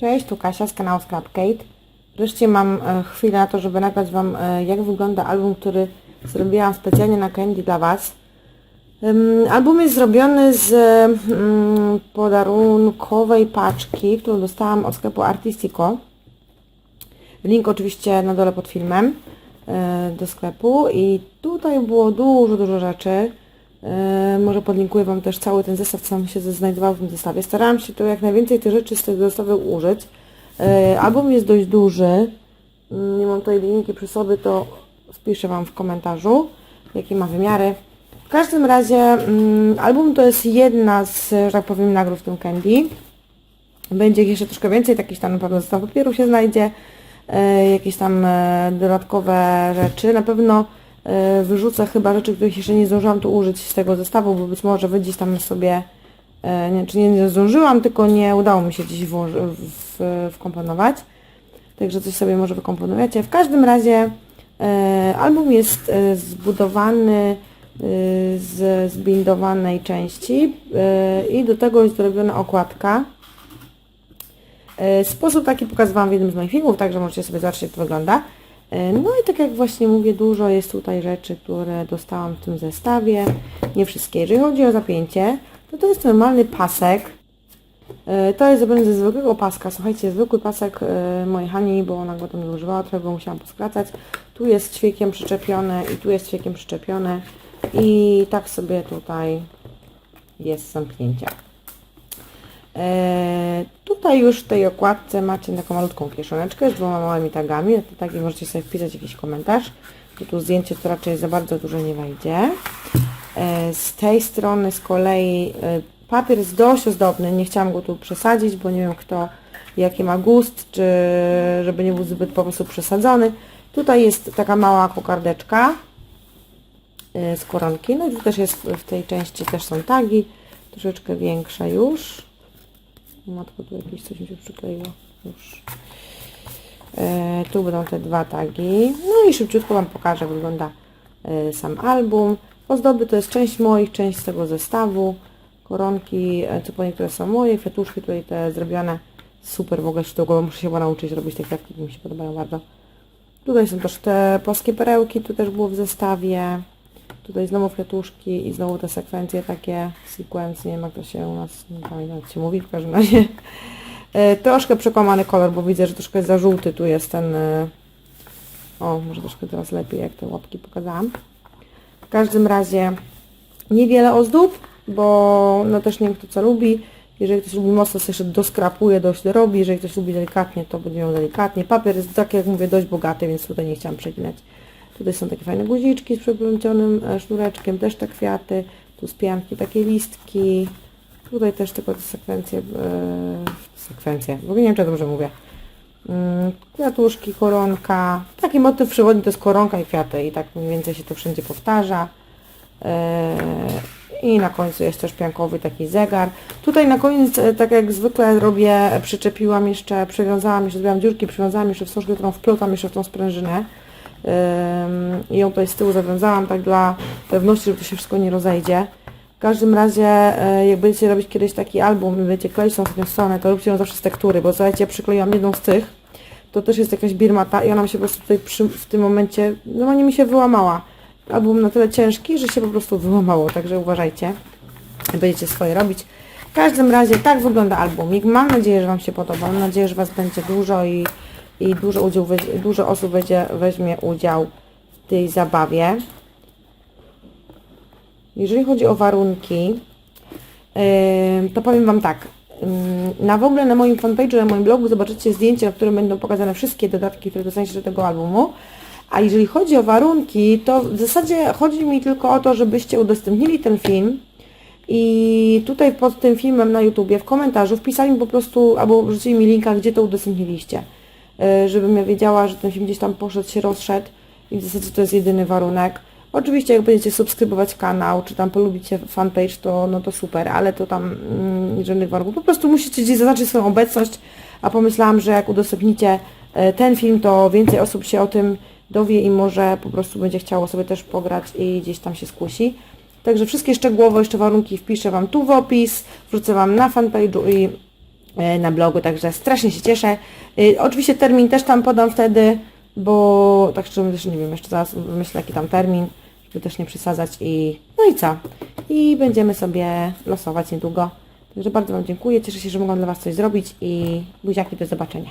Cześć, tu Kasia z kanału Scrapcade. Wreszcie mam e, chwilę na to, żeby nagrać Wam e, jak wygląda album, który zrobiłam specjalnie na Candy dla Was. Album jest zrobiony z mm, podarunkowej paczki, którą dostałam od sklepu Artistico. Link oczywiście na dole pod filmem e, do sklepu i tutaj było dużo, dużo rzeczy. Może podlinkuję Wam też cały ten zestaw, co się znajdował w tym zestawie. Starałam się tu jak najwięcej tych rzeczy z tego zestawu użyć. E, Album jest dość duży. Mm, Nie mam tutaj linijki przy sobie, to wpiszę Wam w komentarzu, jakie ma wymiary. W każdym razie mm, album to jest jedna z, że tak powiem, nagród w tym Candy. Będzie ich jeszcze troszkę więcej, takich tam na pewno zestaw papieru się znajdzie, e, jakieś tam e, dodatkowe rzeczy. Na pewno wyrzucę chyba rzeczy, których jeszcze nie zdążyłam tu użyć z tego zestawu, bo być może wy gdzieś tam sobie, e, nie, czy nie, zdążyłam, tylko nie udało mi się gdzieś włoży, w, wkomponować. Także coś sobie może wykomponujecie. W każdym razie e, album jest e, zbudowany e, z zbindowanej części e, i do tego jest zrobiona okładka. E, Sposób taki pokazywałam w jednym z moich filmów, także możecie sobie zobaczyć jak to wygląda. E, No i tak jak właśnie mówię, dużo jest tutaj rzeczy, które dostałam w tym zestawie. Nie wszystkie. Jeżeli chodzi o zapięcie, to to jest normalny pasek. E, To jest zrobione ze zwykłego paska. Słuchajcie, zwykły pasek e, mojej Hani, bo ona go tam nie używała, trochę go musiałam poskracać. Tu jest ćwiekiem przyczepione i tu jest ćwiekiem przyczepione. I tak sobie tutaj jest zamknięcie. E, tutaj już w tej okładce macie taką malutką kieszoneczkę z dwoma małymi tagami. Na te tagi możecie sobie wpisać jakiś komentarz. Tu, tu zdjęcie to raczej za bardzo dużo nie wejdzie. E, z tej strony z kolei e, papier jest dość ozdobny. Nie chciałam go tu przesadzić, bo nie wiem kto jaki ma gust, czy żeby nie był zbyt po prostu przesadzony. Tutaj jest taka mała kokardeczka z koronki. No i tu też jest w tej części też są tagi. Troszeczkę większe już. Matko, tu jakieś coś mi się przykleiło. Już. E, tu będą te dwa tagi. No i szybciutko Wam pokażę, jak wygląda e, sam album. Ozdoby to jest część moich, część z tego zestawu. Koronki, e, co po są moje, kwiatuszki tutaj te zrobione. Super w ogóle sztuką, muszę się chyba nauczyć robić te kwiatki, mi się podobają bardzo. Tutaj są też te płaskie perełki, tu też było w zestawie. Tutaj znowu kwiatuszki i znowu te sekwencje takie, sequence, nie wiem jak to się u nas, nie pamiętam jak się mówi, w każdym razie. E, troszkę przekłamany kolor, bo widzę, że troszkę za żółty tu jest ten, e, o może troszkę teraz lepiej jak te łapki pokazałam. W każdym razie niewiele ozdób, bo no też nie wiem kto co lubi. Jeżeli ktoś lubi mocno, to jeszcze doskrapuje, dość dorobi. Jeżeli ktoś lubi delikatnie, to będzie miał delikatnie. Papier jest, tak jak mówię, dość bogaty, więc tutaj nie chciałam przeginać. Tutaj są takie fajne guziczki z przeplącionym e, sznureczkiem, też te kwiaty. Tu z pianki takie listki. Tutaj też tylko te sekwencje, e, sekwencje, nie wiem czy dobrze mówię. Mm, Kwiatuszki, koronka. Taki motyw przewodni to jest koronka i kwiaty i tak mniej więcej się to wszędzie powtarza. E, I na końcu jest też piankowy taki zegar. Tutaj na koniec, tak jak zwykle robię, przyczepiłam jeszcze, przywiązałam jeszcze, zrobiłam dziurki, przywiązałam jeszcze wstążkę, którą wplotam jeszcze w tą sprężynę. I ją tutaj z tyłu zawiązałam tak dla pewności, żeby to się wszystko nie rozejdzie. W każdym razie, e, jak będziecie robić kiedyś taki album i będziecie kleić tą ostatnią stronę, to róbcie ją zawsze z tektury, bo słuchajcie, przykleiłam jedną z tych, to też jest jakaś birmata i ona mi się po prostu tutaj przy, w tym momencie, normalnie mi się wyłamała. Album na tyle ciężki, że się po prostu wyłamało, także uważajcie, będziecie swoje robić. W każdym razie tak wygląda albumik. Mam nadzieję, że Wam się podoba. Mam nadzieję, że Was będzie dużo i, i dużo, udział, dużo osób będzie, weźmie udział w tej zabawie. Jeżeli chodzi o warunki, to powiem Wam tak. Na w ogóle na moim fanpage'u, na moim blogu zobaczycie zdjęcie, na którym będą pokazane wszystkie dodatki, które dostaniecie do tego albumu. A jeżeli chodzi o warunki, to w zasadzie chodzi mi tylko o to, żebyście udostępnili ten film i tutaj pod tym filmem na YouTubie w komentarzu wpisali mi po prostu, albo wrzucili mi linka, gdzie to udostępniliście. Yy, Żebym ja wiedziała, że ten film gdzieś tam poszedł, się rozszedł i w zasadzie to jest jedyny warunek. Oczywiście jak będziecie subskrybować kanał, czy tam polubicie fanpage, to no to super, ale to tam mm, żadnych warunków. Po prostu musicie gdzieś zaznaczyć swoją obecność, a pomyślałam, że jak udostępnicie e, ten film, to więcej osób się o tym dowie i może po prostu będzie chciało sobie też pograć i gdzieś tam się skusi. Także wszystkie szczegółowe jeszcze warunki wpiszę Wam tu w opis, wrzucę Wam na fanpage'u i e, na blogu, także strasznie się cieszę. E, Oczywiście termin też tam podam wtedy, bo tak szczerze mówiąc, nie wiem, jeszcze zaraz myślę jaki tam termin, żeby też nie przesadzać i no i co? I będziemy sobie losować niedługo. Także bardzo Wam dziękuję, cieszę się, że mogłam dla Was coś zrobić i buziaki do zobaczenia.